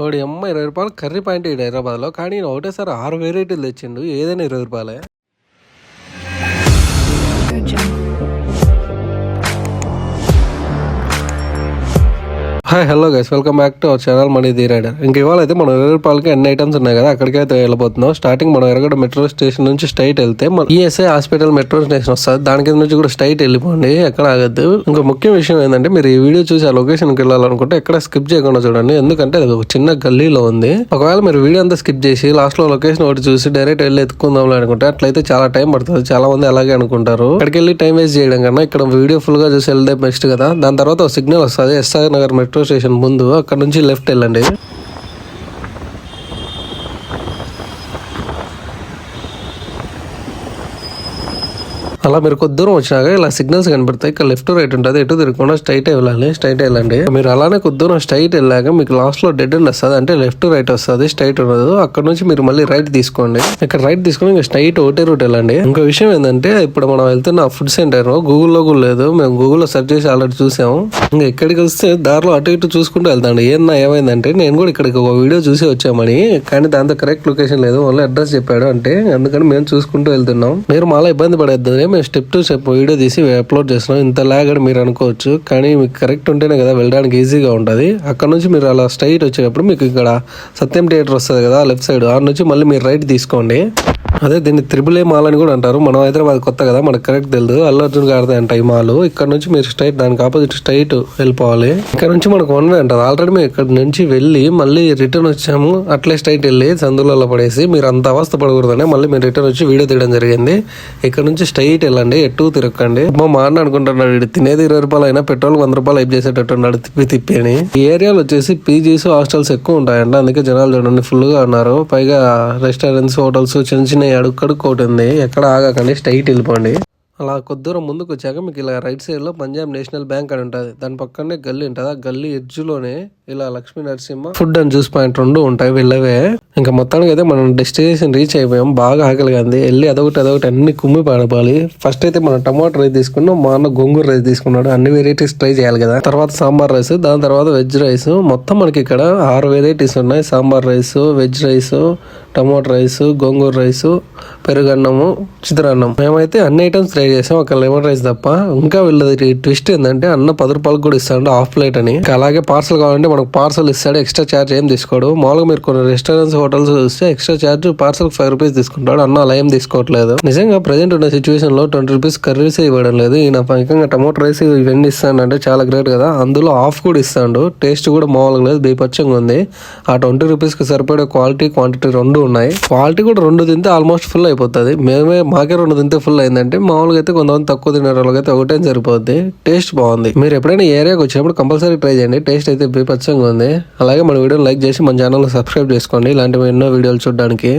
వాడి అమ్మ ఇరవై రూపాయలు కర్రీ పాయింట్ ఇడు హైదరాబాద్లో. కానీ ఈయన ఒకటేసారి ఆరు వెరైటీలు తెచ్చిండు. ఏదైనా ఇరవై రూపాయలే. Hi hello guys welcome back to our channel money the rider ఇంక ఇవాళ అయితే మనం ఇరవై రూపాయలకి ఎన్ని ఐటమ్స్ ఉన్నాయి కదా అక్కడికి అయితే వెళ్ళిపోతున్నాం స్టార్టింగ్ మనం ఎరగడ మెట్రో స్టేషన్ నుంచి స్ట్రైట్ వెళ్తే మన ఈఎస్ఐ హాస్పిటల్ మెట్రో స్టేషన్ వస్తుంది. దాని కింద నుంచి కూడా స్ట్రైట్ వెళ్ళిపోండి ఎక్కడ ఆగద్దు. ఇంకా ముఖ్య విషయం ఏంటంటే మీరు ఈ వీడియో చూసి ఆ లొకేషన్కి వెళ్ళాలనుకుంటే ఎక్కడ స్కిప్ చేయకుండా చూడండి. ఎందుకంటే అది ఒక చిన్న గల్లీలో ఉంది. ఒకవేళ మీరు వీడియో అంతా స్కిప్ చేసి లాస్ట్లో లొకేషన్ ఒకటి చూసి డైరెక్ట్ వెళ్ళి ఎత్తుకుందాం అనుకుంటే అట్లయితే చాలా టైం పడుతుంది. చాలా మంది అలాగే అనుకుంటారు. అక్కడికి వెళ్ళి టైం వేస్ట్ చేయడం కన్నా ఇక్కడ వీడియో ఫుల్గా చూసి వెళ్తే బెస్ట్ కదా. దాని తర్వాత ఒక సిగ్నల్ వస్తుంది. ఎస్ఆర్ నగర్ మెట్రో స్టేషన్ ముందు అక్కడ నుంచి లెఫ్ట్ వెళ్ళండి. అలా మీరు కొద్ది దూరం వచ్చినాక ఇలా సిగ్నల్స్ కనబడతాయి ఇక్కడ లెఫ్ట్ రైట్ ఉంటుంది ఎటు తిరగకుండా స్ట్రైట్ వెళ్ళాలి స్ట్రైట్ వెళ్ళండి. మీరు అలానే కొద్ది దూరం స్ట్రైట్ వెళ్ళాక మీకు లాస్ట్లో డెడ్ ఎండ్ వస్తుంది అంటే లెఫ్ట్ రైట్ వస్తుంది స్ట్రైట్ ఉండదు. అక్కడ నుంచి మీరు మళ్ళీ రైట్ తీసుకోండి. ఇక్కడ రైట్ తీసుకుని ఇంకా స్ట్రైట్ ఒకటే రూట్ వెళ్ళండి. ఇంకో విషయం ఏంటంటే ఇప్పుడు మనం వెళ్తున్న ఫుడ్ సెంటర్ గూగుల్లో కూడా లేదు. మేము గూగుల్లో సెర్చ్ చేసి ఆల్రెడీ చూసాము. ఇంకా ఇక్కడికి వస్తే దారిలో అటు ఇటు చూసుకుంటూ వెళ్తాండి ఏమన్నా ఏమైందంటే నేను కూడా ఇక్కడికి ఒక వీడియో చూసి వచ్చామని కానీ దాంతో కరెక్ట్ లొకేషన్ లేదు. ఓన్లీ అడ్రస్ చెప్పాడు అంటే అందుకని మేము చూసుకుంటూ వెళ్తున్నాం. మీరు మాలా ఇబ్బంది పడేద్దు. మేము స్టెప్ టు స్టెప్ వీడియో తీసి అప్లోడ్ చేస్తున్నాం. ఇంత లాగ్ అని మీరు అనుకోవచ్చు కానీ మీకు కరెక్ట్ ఉంటేనే కదా వెళ్ళడానికి ఈజీగా ఉంటుంది. అక్కడ నుంచి మీరు అలా స్ట్రైట్ వచ్చేటప్పుడు మీకు ఇక్కడ సత్యం థియేటర్ వస్తుంది కదా లెఫ్ట్ సైడ్ ఆ నుంచి మళ్ళీ మీరు రైట్ తీసుకోండి. అదే దీన్ని త్రిబుల్ ఏ మాల్ అని కూడా అంటారు. మనం హైదరాబాద్ కొత్త కదా మనకు కరెక్ట్ తెలియదు అల్లు అర్జున్ గారిదే అంట ఈ మాల్. ఇక్కడ నుంచి మీరు స్ట్రైట్ దానికి ఆపోజిట్ స్ట్రైట్ వెళ్ళిపోవాలి. ఇక్కడ నుంచి మనకు వన్ వే అంటారు ఆల్రెడీ మేము ఇక్కడ నుంచి వెళ్ళి మళ్ళీ రిటర్న్ వచ్చాము. అట్లే స్ట్రైట్ వెళ్ళి సందులలో పడేసి మీరు అంత అవస్థ పడకూడదని మళ్ళీ మీరు రిటర్న్ వచ్చి వీడియో తీయడం జరిగింది. ఇక్కడ నుంచి స్ట్రైట్ వెళ్ళండి ఎటు తిరగండి మా మా అన్న అనుకుంటున్నాడు "ఈడు తినేది ఇరవై రూపాయలు అయినా పెట్రోల్ వంద రూపాయలు అయిపు చేసేటట్టు ఉన్నాడు తిప్పి తిప్పి అని ఈ ఏరియాలో వచ్చేసి పీజీస్ హాస్టల్స్ ఎక్కువ ఉంటాయంట. అందుకే జనాలు చూడండి ఫుల్గా ఉన్నారు పైగా రెస్టారెంట్స్ హోటల్స్ చిన్న చిన్న అడుక్కడుకు ఒకటి ఉంది ఎక్కడ ఆగకండి స్ట్రైట్ వెళ్ళిపోండి. అలా కొద్ది దూరం ముందుకు వచ్చాక మీకు ఇలా రైట్ సైడ్లో పంజాబ్ నేషనల్ బ్యాంక్ అని ఉంటుంది. దాని పక్కనే గల్లీ ఉంటుంది. ఆ గల్లీ ఎడ్జ్లోనే ఇలా Lakshmi Narasimha food and juice point రెండు ఉంటాయి వెళ్ళవే. ఇంకా మొత్తానికి అయితే మనం డెస్టినేషన్ రీచ్ అయిపోయాం. బాగా ఆకలి ఉంది. వెళ్ళి అదొకటి అదొకటి అన్ని కుమ్మి పడపాలి. ఫస్ట్ అయితే మనం టమాటో రైస్ తీసుకున్నాం. మా అన్న గోంగూర రైస్ తీసుకున్నాడు. అన్ని వెరైటీస్ ట్రై చేయాలి కదా. తర్వాత సాంబార్ రైస్ దాని తర్వాత వెజ్ రైస్ మొత్తం మనకి ఇక్కడ ఆరు వెరైటీస్ ఉన్నాయి. Sambar rice veg rice tomato rice gongura rice పెరుగన్నము చిత్రాన్నం మేమైతే అన్ని ఐటమ్స్ ట్రై చేసాం. ఒక లెమన్ రైస్ తప్ప. ఇంకా వీళ్ళది ట్విస్ట్ ఏంటంటే అన్న పది రూపాయలకు కూడా ఇస్తాడు హాఫ్ ప్లేట్ అని. అలాగే పార్సల్ కావాలంటే మనకు పార్సల్ ఇస్తాడు. ఎక్స్ట్రా చార్జ్ ఏం తీసుకోడు. మామూలుగా మీరు కొన్ని రెస్టారెంట్స్ హోటల్స్ చూస్తే extra charge parcel five rupees తీసుకుంటాడు. అన్న అలా ఏం తీసుకోవట్లేదు. నిజంగా ప్రజెంట్ ఉన్న సిచ్యువేషన్లో ట్వంటీ రూపీస్ కర్రీస్ ఇవ్వడం లేదు. ఈయన పైకంగా టమోటా రైస్ ఇవన్నీ ఇస్తానంటే చాలా గ్రేట్ కదా. అందులో ఆఫ్ కూడా ఇస్తాడు. టేస్ట్ కూడా మామూలుగా లేదు. బీపచ్చంగా ఉంది. ఆ ట్వంటీ రూపీస్కి సరిపడే క్వాలిటీ క్వాంటిటీ రెండు ఉన్నాయి. క్వాలిటీ కూడా రెండు తింటే ఆల్మోస్ట్ ఫుల్ అయిపోతుంది. మేమే మాకే రెండు తింటే ఫుల్ అయిందంటే మామూలుగా అయితే కొంతమంది తక్కువ తినే వాళ్ళకైతే ఒకటే సరిపోద్ది. టేస్ట్ బాగుంది. మీరు ఎప్పుడైనా ఏరియాకి వచ్చినప్పుడు కంపల్సరీ ట్రై చేయండి. టేస్ట్ అయితే బీపచ్చంగా ఉంది. అలాగే మన వీడియో లైక్ చేసి మన ఛానల్ సబ్స్క్రైబ్ చేసుకోండి. ఇలాంటివి ఎన్నో వీడియోలు చూడడానికి.